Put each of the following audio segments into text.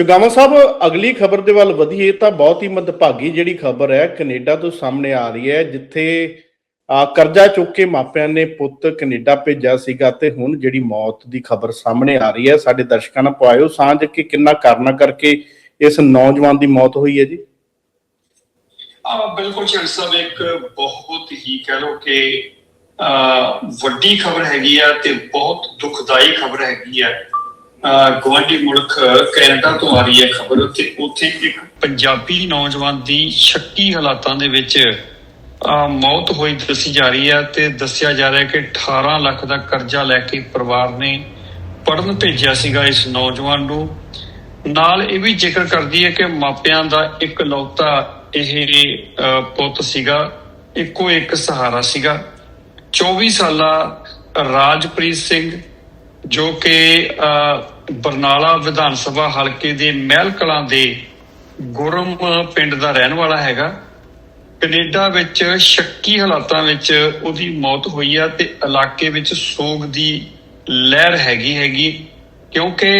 ਚੁਗਾਵਾ ਸਾਹਿਬ, ਅਗਲੀ ਖਬਰ ਦੇ ਵੱਲ ਵਧੀਏ ਤਾਂ ਬਹੁਤ ਹੀ ਮੰਦਭਾਗੀ ਜਿਹੜੀ ਖਬਰ ਹੈ, ਕੈਨੇਡਾ ਤੋਂ ਸਾਹਮਣੇ ਆ ਰਹੀ ਹੈ, ਜਿੱਥੇ ਕਰਜ਼ਾ ਚੁੱਕ ਕੇ ਮਾਪਿਆਂ ਨੇ ਪੁੱਤ ਕੈਨੇਡਾ ਭੇਜਿਆ ਸੀਗਾ ਤੇ ਹੁਣ ਜਿਹੜੀ ਮੌਤ ਦੀ ਖਬਰ ਸਾਹਮਣੇ ਆ ਰਹੀ ਹੈ, ਸਾਡੇ ਦਰਸ਼ਕਾਂ ਨਾਲ ਪਾਇਓ ਸਾਂਝ ਕਿ ਕਿੰਨਾ ਕਾਰਨਾ ਕਰਕੇ ਇਸ ਨੌਜਵਾਨ ਦੀ ਮੌਤ ਹੋਈ ਹੈ ਜੀ। ਆ ਬਿਲਕੁਲ ਚੰਦ ਸਾਹਿਬ ਇੱਕ ਬਹੁਤ ਹੀ ਕਹਿ ਲੋ ਕਿ ਵੱਡੀ ਖਬਰ ਹੈਗੀ ਆ ਤੇ ਬਹੁਤ ਦੁਖਦਾਈ ਖਬਰ ਹੈਗੀ ਆ। ਅਹ, ਮੁਲਕ ਕੈਨੇਡਾ ਤੋਂ ਆ ਰਹੀ ਹੈ ਖਬਰ। ਉੱਥੇ ਉੱਥੇ ਇੱਕ ਪੰਜਾਬੀ ਨੌਜਵਾਨ ਦੀ ਸ਼ੱਕੀ ਹਾਲਾਤਾਂ ਦੇ ਵਿੱਚ ਮੌਤ ਹੋਈ ਦੱਸੀ ਜਾ ਰਹੀ ਹੈ ਤੇ ਦੱਸਿਆ ਜਾ ਰਿਹਾ ਹੈ ਕਿ 18 ਲੱਖ ਦਾ ਕਰਜ਼ਾ ਲੈ ਕੇ ਪਰਿਵਾਰ ਨੇ ਪੜਨ ਭੇਜਿਆ ਸੀਗਾ ਇਸ ਨੌਜਵਾਨ ਨੂੰ। ਨਾਲ ਇਹ ਵੀ ਜ਼ਿਕਰ ਕਰਦੀ ਹੈ ਕਿ ਮਾਪਿਆਂ ਦਾ ਇੱਕ ਲੌਤਾ ਇਹ ਪੁੱਤ ਸੀਗਾ ਇੱਕੋ ਇੱਕ ਸਹਾਰਾ ਸੀਗਾ। 24 ਸਾਲਾ ਰਾਜਪ੍ਰੀਤ ਸਿੰਘ ਜੋ ਕਿ ਅਹ, ਬਰਨਾਲਾ ਵਿਧਾਨ ਸਭਾ ਹਲਕੇ ਦੇ ਮਹਿਲ ਕਲਾਂ ਦੇ ਗੁਰਮ ਪਿੰਡ ਦਾ ਰਹਿਣ ਵਾਲਾ ਹੈਗਾ। ਕੈਨੇਡਾ ਵਿੱਚ ਸ਼ੱਕੀ ਹਾਲਾਤਾਂ ਵਿੱਚ ਉਹਦੀ ਮੌਤ ਹੋਈ ਆ ਤੇ ਇਲਾਕੇ ਵਿੱਚ ਸੋਗ ਦੀ ਲਹਿਰ ਹੈਗੀ ਹੈਗੀ। ਕਿਉਂਕਿ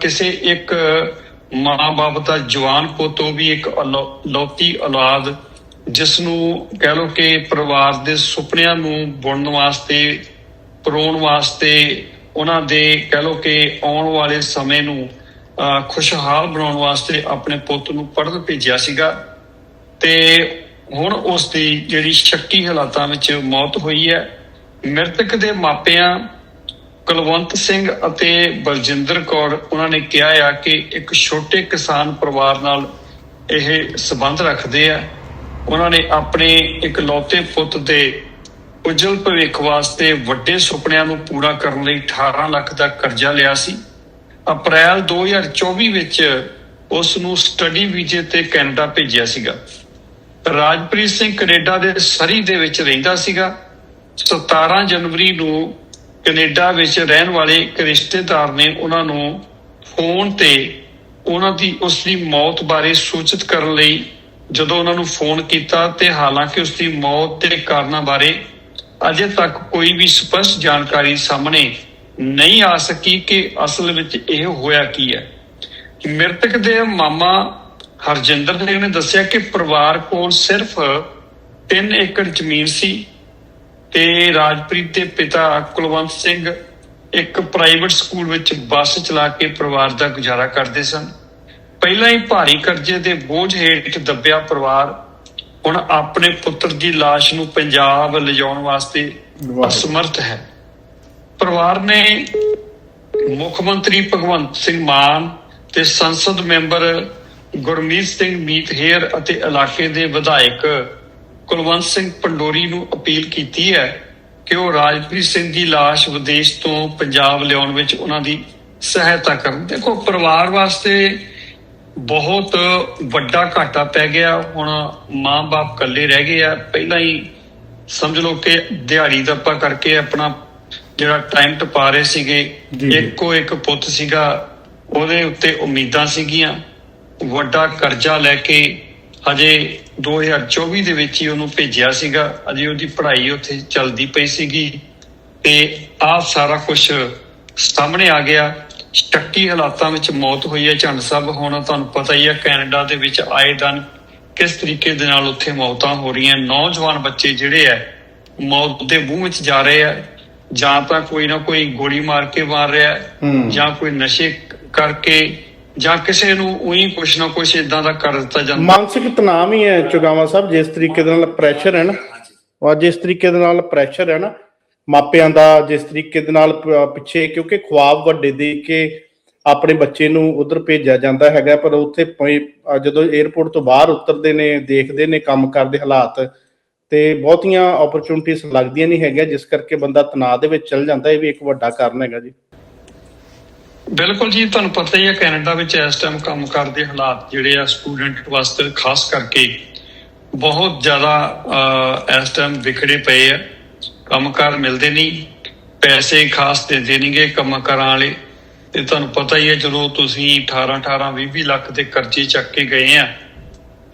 ਕਿਸੇ ਇੱਕ ਮਾਂ-ਬਾਪ ਦਾ ਜਵਾਨ ਪੁੱਤ ਵੀ ਇੱਕ ਔਲੌ- ਲੌਤੀ ਔਲਾਦ ਜਿਸ ਨੂੰ ਕਹਿ ਲੋ ਕਿ ਪਰਿਵਾਰ ਦੇ ਸੁਪਨਿਆਂ ਨੂੰ ਬੁਣਨ ਵਾਸਤੇ ਪਰੋਣ ਵਾਸਤੇ ਉਹਨਾਂ ਦੇ ਕਹਿ ਲੋ ਕਿ ਆਉਣ ਵਾਲੇ ਸਮੇਂ ਨੂੰ ਖੁਸ਼ਹਾਲ ਬਣਾਉਣ ਵਾਸਤੇ ਆਪਣੇ ਪੁੱਤ ਨੂੰ ਪੜ੍ਹਨ ਭੇਜਿਆ ਸੀਗਾ ਤੇ ਹੁਣ ਉਸ ਦੀ ਜਿਹੜੀ ਸ਼ੱਕੀ ਹਾਲਾਤਾਂ ਵਿੱਚ ਮੌਤ ਹੋਈ ਹੈ। ਮ੍ਰਿਤਕ ਦੇ ਮਾਪਿਆਂ ਕੁਲਵੰਤ ਸਿੰਘ ਅਤੇ ਬਲਜਿੰਦਰ ਕੌਰ, ਉਹਨਾਂ ਨੇ ਕਿਹਾ ਆ ਕਿ ਇੱਕ ਛੋਟੇ ਕਿਸਾਨ ਪਰਿਵਾਰ ਨਾਲ ਇਹ ਸਬੰਧ ਰੱਖਦੇ ਆ। ਉਹਨਾਂ ਨੇ ਆਪਣੇ ਇੱਕ ਲੌਤੇ ਪੁੱਤ ਦੇ ਉਜਲ ਭਵਿੱਖ ਵਾਸਤੇ ਵੱਡੇ ਸੁਪਨਿਆਂ ਨੂੰ ਪੂਰਾ ਕਰਨ ਲਈ 18 ਲੱਖ ਦਾ ਕਰਜ਼ਾ ਲਿਆ ਸੀ। ਅਪ੍ਰੈਲ 2024 ਵਿੱਚ ਉਸ ਨੂੰ ਸਟੱਡੀ ਵੀਜ਼ੇ ਤੇ ਕੈਨੇਡਾ ਭੇਜਿਆ ਸੀਗਾ। ਰਾਜਪ੍ਰੀਤ ਸਿੰਘ ਕੈਨੇਡਾ ਦੇ ਸਰੀ ਦੇ ਵਿੱਚ ਰਹਿੰਦਾ ਸੀਗਾ। 17 ਜਨਵਰੀ ਨੂੰ ਕੈਨੇਡਾ ਵਿੱਚ ਰਹਿਣ ਵਾਲੇ ਇੱਕ ਰਿਸ਼ਤੇਦਾਰ ਨੇ ਉਹਨਾਂ ਨੂੰ ਫੋਨ ਤੇ ਉਹਨਾਂ ਦੀ ਉਸ ਦੀ ਮੌਤ ਬਾਰੇ ਸੂਚਿਤ ਕਰਨ ਲਈ ਜਦੋਂ ਉਹਨਾਂ ਨੂੰ ਫੋਨ ਕੀਤਾ ਤੇ ਹਾਲਾਂਕਿ ਉਸ ਦੀ ਮੌਤ ਦੇ ਕਾਰਨਾਂ ਬਾਰੇ ਅਜੇ ਤੱਕ ਕੋਈ ਵੀ ਸਪਸ਼ਟ ਜਾਣਕਾਰੀ ਸਾਹਮਣੇ ਨਹੀਂ ਆ ਸਕੀ ਕਿ ਅਸਲ ਵਿੱਚ ਇਹ ਹੋਇਆ ਕੀ ਹੈ। ਮ੍ਰਿਤਕ ਦੇ ਮਾਮਾ ਹਰਜਿੰਦਰ ਸਿੰਘ ਨੇ ਦੱਸਿਆ ਕਿ ਪਰਿਵਾਰ ਕੋਲ ਸਿਰਫ 3 ਏਕੜ ਜ਼ਮੀਨ ਸੀ ਤੇ ਰਾਜਪ੍ਰੀਤ ਦੇ ਪਿਤਾ ਕੁਲਵੰਤ ਸਿੰਘ ਇੱਕ ਪ੍ਰਾਈਵੇਟ ਸਕੂਲ ਵਿੱਚ ਬੱਸ ਚਲਾ ਕੇ ਪਰਿਵਾਰ ਦਾ ਗੁਜ਼ਾਰਾ ਕਰਦੇ ਸਨ। ਪਹਿਲਾਂ ਹੀ ਭਾਰੀ ਕਰਜ਼ੇ ਦੇ ਬੋਝ ਹੇਠ ਦੱਬਿਆ ਪਰਿਵਾਰ ਹੁਣ ਆਪਣੇ ਪੁੱਤਰ ਦੀ ਲਾਸ਼ ਨੂੰ ਪੰਜਾਬ ਲਿਜਾਉਣ ਵਾਸਤੇ ਅਸਮਰਥ ਹੈ। ਪਰਿਵਾਰ ਨੇ ਮੁੱਖ ਮੰਤਰੀ ਭਗਵੰਤ ਸਿੰਘ ਮਾਨ ਤੇ ਸੰਸਦ ਮੈਂਬਰ ਗੁਰਮੀਤ ਸਿੰਘ ਮੀਤਹੇਰ ਅਤੇ ਇਲਾਕੇ ਦੇ ਵਿਧਾਇਕ ਕੁਲਵੰਤ ਸਿੰਘ ਪੰਡੋਰੀ ਨੂੰ ਅਪੀਲ ਕੀਤੀ ਹੈ ਕਿ ਉਹ ਰਾਜਪ੍ਰੀਤ ਸਿੰਘ ਦੀ ਲਾਸ਼ ਵਿਦੇਸ਼ ਤੋਂ ਪੰਜਾਬ ਲਿਆਉਣ ਵਿੱਚ ਉਹਨਾਂ ਦੀ ਸਹਾਇਤਾ ਕਰਨ। ਦੇਖੋ ਪਰਿਵਾਰ ਵਾਸਤੇ ਬਹੁਤ ਵੱਡਾ ਘਾਟਾ ਪੈ ਗਿਆ। ਹੁਣ ਮਾਂ-ਬਾਪ ਇਕੱਲੇ ਰਹਿ ਗਏ ਆ। ਪਹਿਲਾਂ ਹੀ ਸਮਝ ਲਓ ਕਿ ਦਿਹਾੜੀ ਦੱਪਾ ਕਰਕੇ ਆਪਣਾ ਜਿਹੜਾ ਟਾਈਮ ਟਪਾ ਰਹੇ ਸੀਗੇ। ਇੱਕੋ ਇੱਕ ਪੁੱਤ ਸੀਗਾ ਉਹਦੇ ਉੱਤੇ ਉਮੀਦਾਂ ਸੀਗੀਆਂ। ਵੱਡਾ ਕਰਜ਼ਾ ਲੈ ਕੇ ਹਜੇ 2024 ਦੇ ਵਿੱਚ ਹੀ ਉਹਨੂੰ ਭੇਜਿਆ ਸੀਗਾ। ਅਜੇ ਉਹਦੀ ਪੜ੍ਹਾਈ ਉੱਥੇ ਚੱਲਦੀ ਪਈ ਸੀਗੀ। ਤੇ ਆਹ ਸਾਰਾ ਕੁਝ ਸਾਹਮਣੇ ਆ ਗਿਆ। ਸ਼ੱਕੀ ਹਾਲਾਤਾਂ ਵਿੱਚ ਮੌਤ ਹੋਈ ਹੈ ਝੰਡ ਸਾਹਿਬ ਹੁਣ ਤੁਹਾਨੂੰ ਪਤਾ ਹੀ ਹੈ ਕੈਨੇਡਾ ਦੇ ਵਿੱਚ ਆਏ ਦਿਨ ਕਿਸ ਤਰੀਕੇ ਦੇ ਨਾਲ ਉੱਥੇ ਮੌਤਾਂ ਹੋ ਰਹੀਆਂ ਨੌਜਵਾਨ ਬੱਚੇ ਜਿਹੜੇ ਆ ਮੌਤ ਦੇ ਮੂੰਹ ਵਿੱਚ ਜਾ ਰਹੇ ਆ ਜਾਂ ਤਾਂ ਕੋਈ ਨਾ ਕੋਈ ਗੋਲੀ ਮਾਰ ਕੇ ਮਾਰ ਰਿਹਾ। ਜਾਂ ਕੋਈ ਨਸ਼ੇ ਕਰਕੇ ਜਾਂ ਕਿਸੇ ਨੂੰ ਉਹੀ ਕੁਛ ਨਾ ਕੁਛ ਇਦਾਂ ਦਾ ਕਰ ਦਿੱਤਾ ਜਾਂਦਾ। ਮਾਨਸਿਕ ਤਣਾਅ ਹੀ ਹੈ ਚੁਗਾਵਾ ਸਾਹਿਬ ਜਿਸ ਤਰੀਕੇ ਦੇ ਨਾਲ ਪ੍ਰੈਸ਼ਰ ਹੈ ਨਾ। ਔਰ ਜਿਸ ਤਰੀਕੇ ਦੇ ਨਾਲ ਪ੍ਰੈਸ਼ਰ ਹੈ ਨਾ ਮਾਪਿਆਂ ਦਾ ਜਿਸ ਤਰੀਕੇ ਦੇ ਨਾਲ ਪਿੱਛੇ ਕਿਉਂਕਿ ਖੁਆਬ ਵੱਡੇ ਦੇ ਕੇ ਆਪਣੇ ਬੱਚੇ ਨੂੰ ਉਧਰ ਭੇਜਿਆ ਜਾਂਦਾ ਹੈਗਾ, ਪਰ ਉੱਥੇ ਜਦੋਂ 에어ਪੋਰਟ ਤੋਂ ਬਾਹਰ ਉਤਰਦੇ ਨੇ, ਦੇਖਦੇ ਨੇ ਕੰਮ ਕਰਦੇ ਹਾਲਾਤ, ਤੇ ਬਹੁਤੀਆਂ ਓਪਰਚੁਨਿਟੀਆਂ ਲੱਗਦੀਆਂ ਨਹੀਂ ਹੈਗੀਆਂ, ਜਿਸ ਕਰਕੇ ਬੰਦਾ ਤਣਾਅ ਦੇ ਵਿੱਚ ਚਲ ਜਾਂਦਾ, ਇਹ ਵੀ ਇੱਕ ਵੱਡਾ ਕਾਰਨ ਹੈਗਾ ਜੀ। ਬਿਲਕੁਲ ਜੀ, ਤੁਹਾਨੂੰ ਪਤਾ ਹੀ ਹੈ, ਕੈਨੇਡਾ ਵਿੱਚ ਇਸ ਟਾਈਮ ਕੰਮ ਕਰਦੇ ਹਾਲਾਤ ਜਿਹੜੇ ਆ ਸਟੂਡੈਂਟ ਵਾਸਤੇ ਖਾਸ ਕਰਕੇ ਬਹੁਤ ਜ਼ਿਆਦਾ ਇਸ ਟਾਈਮ ਵਿਖੜੇ ਪਏ ਆ। ਕੰਮਕਾਰ ਮਿਲਦੇ ਨਹੀਂ ਪੈਸੇ ਖਾਸ ਦਿੰਦੇ ਨਹੀਂਗੇ ਕੰਮਕਾਰਾਂ ਵਾਲੇ। ਤੇ ਤੁਹਾਨੂੰ ਪਤਾ ਹੀ ਹੈ ਜਦੋਂ ਤੁਸੀਂ 18 18 20 20 ਲੱਖ ਦੇ ਕਰਜ਼ੇ ਚੱਕ ਕੇ ਗਏ ਆ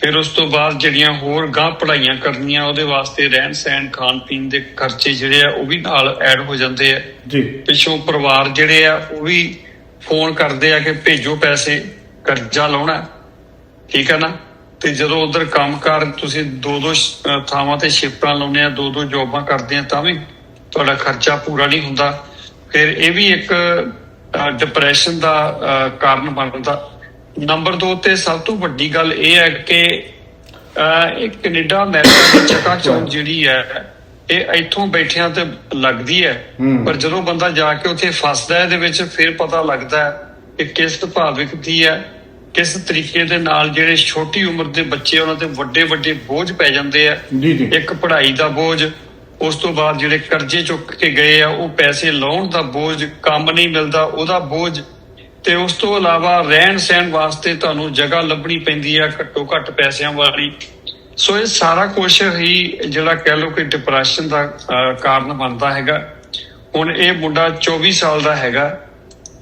ਫਿਰ ਉਸ ਤੋਂ ਬਾਅਦ ਜਿਹੜੀਆਂ ਹੋਰ ਗਾਂ ਪੜ੍ਹਾਈਆਂ ਕਰਨੀਆਂ ਉਹਦੇ ਵਾਸਤੇ ਰਹਿਣ ਸਹਿਣ ਖਾਣ ਪੀਣ ਦੇ ਖਰਚੇ ਜਿਹੜੇ ਆ ਉਹ ਵੀ ਨਾਲ ਐਡ ਹੋ ਜਾਂਦੇ ਆ। ਜੀ। ਪਿੱਛੋਂ ਪਰਿਵਾਰ ਜਿਹੜੇ ਆ ਉਹ ਵੀ ਫੋਨ ਕਰਦੇ ਆ ਕਿ ਭੇਜੋ ਪੈਸੇ ਕਰਜ਼ਾ ਲਾਉਣਾ। ਠੀਕ ਹੈ ਨਾ? ਤੇ ਜਦੋਂ ਉਧਰ ਕੰਮਕਾਰ ਤੁਸੀਂ ਦੋ ਦੋ ਥਾਵਾਂ ਤੇ ਸ਼ਿਫਟਾਂ ਲਾਉਂਦੇ ਆ ਦੋ ਦੋ ਜੌਬਾਂ ਕਰਦੇ ਆ ਤਾਂ ਵੀ ਤੁਹਾਡਾ ਖਰਚਾ ਪੂਰਾ ਨਹੀਂ ਹੁੰਦਾ। ਫਿਰ ਇਹ ਵੀ ਇੱਕ ਡਿਪਰੈਸ਼ਨ ਦਾ ਕਾਰਨ ਬਣਦਾ। ਨੰਬਰ 2 ਤੇ ਸਭ ਤੋਂ ਵੱਡੀ ਗੱਲ ਇਹ ਹੈ ਕਿ ਇਹ ਕੈਨੇਡਾ ਅਮਰੀਕਾ ਦੀ ਚੱਕਾ ਚੌਂਕ ਜਿਹੜੀ ਹੈ ਇਹ ਇੱਥੋਂ ਬੈਠਿਆਂ ਤੇ ਲੱਗਦੀ ਹੈ। ਪਰ ਜਦੋਂ ਬੰਦਾ ਜਾ ਕੇ ਉੱਥੇ ਫਸਦਾ ਹੈ ਇਹਦੇ ਵਿੱਚ ਫਿਰ ਪਤਾ ਲੱਗਦਾ ਹੈ ਕਿ ਕਿਸ ਸੁਭਾਵਿਕ ਦੀ ਹੈ। ਕਿਸ ਤਰੀਕੇ ਦੇ ਨਾਲ ਜਿਹੜੇ ਛੋਟੀ ਉਮਰ ਦੇ ਬੱਚੇ ਉਹਨਾਂ ਤੇ ਵੱਡੇ ਵੱਡੇ ਬੋਝ ਪੈ ਜਾਂਦੇ ਆ। ਜੀ ਜੀ। ਇੱਕ ਪੜ੍ਹਾਈ ਦਾ ਬੋਝ ਉਸ ਤੋਂ ਬਾਅਦ ਜਿਹੜੇ ਕਰਜ਼ੇ ਚੁੱਕ ਕੇ ਗਏ ਆ ਉਹ ਪੈਸੇ ਲਾਉਣ ਦਾ ਬੋਝ ਕੰਮ ਨਹੀਂ ਮਿਲਦਾ ਉਹਦਾ ਬੋਝ। ਤੇ ਉਸ ਤੋਂ ਇਲਾਵਾ ਰਹਿਣ ਸਹਿਣ ਵਾਸਤੇ ਤੁਹਾਨੂੰ ਜਗ੍ਹਾ ਲੱਭਣੀ ਪੈਂਦੀ ਆ ਘੱਟੋ ਘੱਟ ਪੈਸਿਆਂ ਵਾਲੀ। ਸੋ ਇਹ ਸਾਰਾ ਕੁਝ ਹੀ ਜਿਹੜਾ ਕਹਿ ਲਓ ਕਿ ਡਿਪਰੈਸ਼ਨ ਦਾ ਕਾਰਨ ਬਣਦਾ ਹੈਗਾ। ਹੁਣ ਇਹ ਮੁੰਡਾ 24 ਸਾਲ ਦਾ ਹੈਗਾ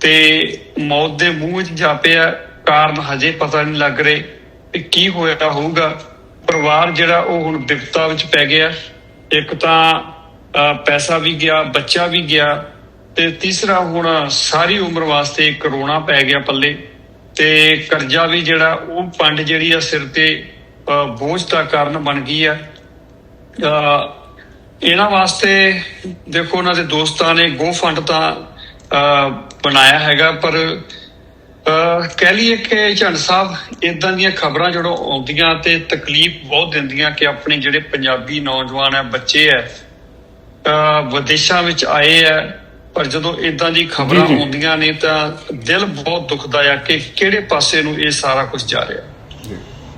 ਤੇ ਮੌਤ ਦੇ ਮੂੰਹ ਵਿੱਚ ਜਾ ਪਿਆ ਕਾਰਨ ਹਜੇ ਪਤਾ ਨਹੀਂ ਲੱਗ ਰਹੇ ਕਿ ਕੀ ਹੋਇਆ ਹੋਊਗਾ। ਪਰਿਵਾਰ ਜਿਹੜਾ ਉਹ ਹੁਣ ਵਿਪਤਾ ਵਿੱਚ ਪੈ ਗਿਆ। ਇੱਕ ਤਾਂ ਪੈਸਾ ਵੀ ਗਿਆ ਬੱਚਾ ਵੀ ਗਿਆ ਤੇ ਤੀਸਰਾ ਹੁਣ ਸਾਰੀ ਉਮਰ ਵਾਸਤੇ ਕਰੋਨਾ ਪੈ ਗਿਆ ਪੱਲੇ ਤੇ ਕਰਜ਼ਾ ਵੀ ਜਿਹੜਾ ਉਹ ਪੰਡ ਜਿਹੜੀ ਆ ਸਿਰ ਤੇ ਬੋਝ ਦਾ ਕਾਰਨ ਬਣ ਗਈ ਆ। ਅਹ, ਇਹਨਾਂ ਵਾਸਤੇ ਦੇਖੋ ਉਹਨਾਂ ਦੇ ਦੋਸਤਾਂ ਨੇ ਗੋ ਫੰਡ ਤਾਂ ਅਹ, ਬਣਾਇਆ ਹੈਗਾ ਪਰ ਕਹਿ ਲਈਏ ਕਿ ਝੰਡ ਸਾਹਿਬ ਇਦਾਂ ਦੀਆਂ ਖਬਰਾਂ ਜਦੋਂ ਆਉਂਦੀਆਂ ਤੇ ਤਕਲੀਫ ਬਹੁਤ ਦਿੰਦੀਆਂ ਕਿ ਆਪਣੇ ਜਿਹੜੇ ਪੰਜਾਬੀ ਨੌਜਵਾਨ ਆ ਬੱਚੇ ਆ ਅਹ, ਵਿਦੇਸ਼ਾਂ ਵਿੱਚ ਆਏ ਆ ਪਰ ਜਦੋਂ ਇਦਾਂ ਦੀ ਖਬਰਾਂ। ਆਉਂਦੀਆਂ ਨੇ ਤਾਂ ਦਿਲ ਬਹੁਤ ਦੁਖਦਾ ਆ ਕਿ ਕਿਹੜੇ ਪਾਸੇ ਨੂੰ ਇਹ ਸਾਰਾ ਕੁਝ ਜਾ ਰਿਹਾ